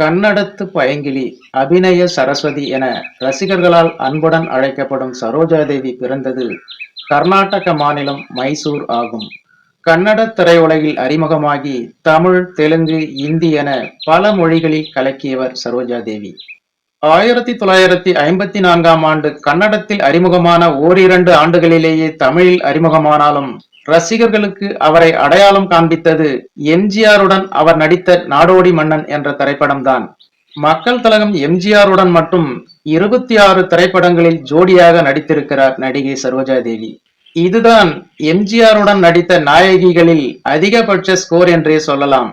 கண்ணடத்து பயங்கிலி அபிநய சரஸ்வதி என ரசிகர்களால் அன்புடன் அழைக்கப்படும் சரோஜாதேவி பிறந்தது கர்நாடக மாநிலம் மைசூர் ஆகும். கன்னட திரையுலகில் அறிமுகமாகி தமிழ் தெலுங்கு இந்தி என பல மொழிகளில் கலக்கியவர் சரோஜாதேவி. ஆயிரத்தி தொள்ளாயிரத்தி ஐம்பத்தி நான்காம் ஆண்டு கன்னடத்தில் அறிமுகமான ஓரிரண்டு ஆண்டுகளிலேயே தமிழில் அறிமுகமானாலும் ரசிகர்களுக்கு அவரை அடையாளம் காண்பித்தது எம்ஜிஆருடன் அவர் நடித்த நாடோடி மன்னன் என்ற திரைப்படம்தான். மக்கள் தலகம் எம்ஜிஆருடன் மட்டும் இருபத்தி ஆறு திரைப்படங்களில் ஜோடியாக நடித்திருக்கிறார் நடிகை சரோஜாதேவி. இதுதான் எம்ஜிஆருடன் நடித்த நாயகிகளில் அதிகபட்ச ஸ்கோர் என்றே சொல்லலாம்.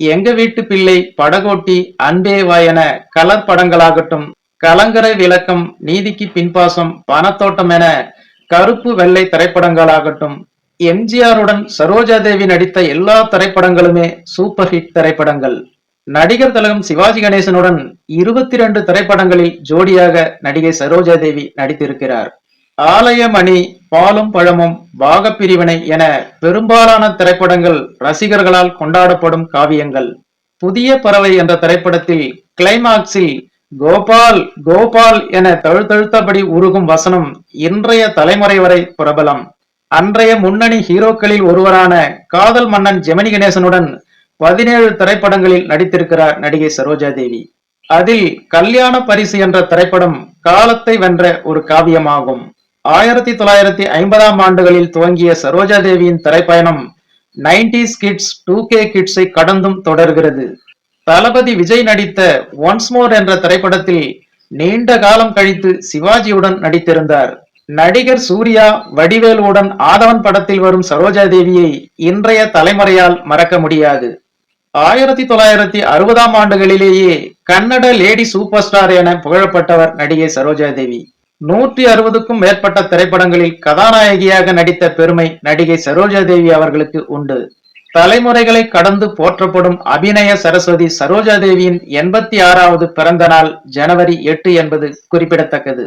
எங்க வீட்டு பிள்ளை படகோட்டி அன்பே வாயன என கலர் படங்களாகட்டும் கலங்கரை விளக்கம் நீதிக்கு பின்பாசம் பணத்தோட்டம் என கருப்பு வெள்ளை திரைப்படங்களாகட்டும் எம்ஜிஆருடன் சரோஜாதேவி நடித்த எல்லா திரைப்படங்களுமே சூப்பர் ஹிட் திரைப்படங்கள். நடிகர் தலகம் சிவாஜி கணேசனுடன் இருபத்தி ரெண்டு திரைப்படங்களில் ஜோடியாக நடிகை சரோஜா தேவி நடித்திருக்கிறார். ஆலயமணி பாலும் பழமும் பாகப்பிரிவினை என பெரும்பாலான திரைப்படங்கள் ரசிகர்களால் கொண்டாடப்படும் காவியங்கள். புதிய பறவை என்ற திரைப்படத்தில் கிளைமாக்ஸில் கோபால் கோபால் என தழுத்தழுத்தபடி உருகும் வசனம் இன்றைய தலைமுறை வரை பிரபலம். அன்றைய முன்னணி ஹீரோக்களில் ஒருவரான காதல் மன்னன் ஜெமினி கணேசனுடன் பதினேழு திரைப்படங்களில் நடித்திருக்கிறார் நடிகை சரோஜா தேவி. அதில் கல்யாண பரிசு என்ற திரைப்படம் காலத்தை வென்ற ஒரு காவியமாகும். ஆயிரத்தி தொள்ளாயிரத்தி ஐம்பதாம் ஆண்டுகளில் துவங்கிய சரோஜா தேவியின் திரைப்பயணம் நைன்டிஸ் கிட்ஸ் டூ கே கிட்ஸை கடந்தும் தொடர்கிறது. தளபதி விஜய் நடித்த ஒன்ஸ் மோர் என்ற திரைப்படத்தில் நீண்ட காலம் கழித்து சிவாஜியுடன் நடித்திருந்தார். நடிகர் சூர்யா வடிவேலுடன் ஆதவன் படத்தில் வரும் சரோஜா தேவியை இன்றைய தலைமுறையால் மறக்க முடியாது. ஆயிரத்தி தொள்ளாயிரத்தி அறுபதாம் ஆண்டுகளிலேயே கன்னட லேடி சூப்பர் ஸ்டார் என புகழப்பட்டவர் நடிகை சரோஜா தேவி நூற்றி அறுபதுக்கும் மேற்பட்ட திரைப்படங்களில் கதாநாயகியாக நடித்த பெருமை நடிகை சரோஜா தேவி அவர்களுக்கு உண்டு. தலைமுறைகளை கடந்து போற்றப்படும் அபிநய சரஸ்வதி சரோஜா தேவியின் எண்பத்தி ஆறாவது பிறந்த நாள் ஜனவரி எட்டு என்பது குறிப்பிடத்தக்கது.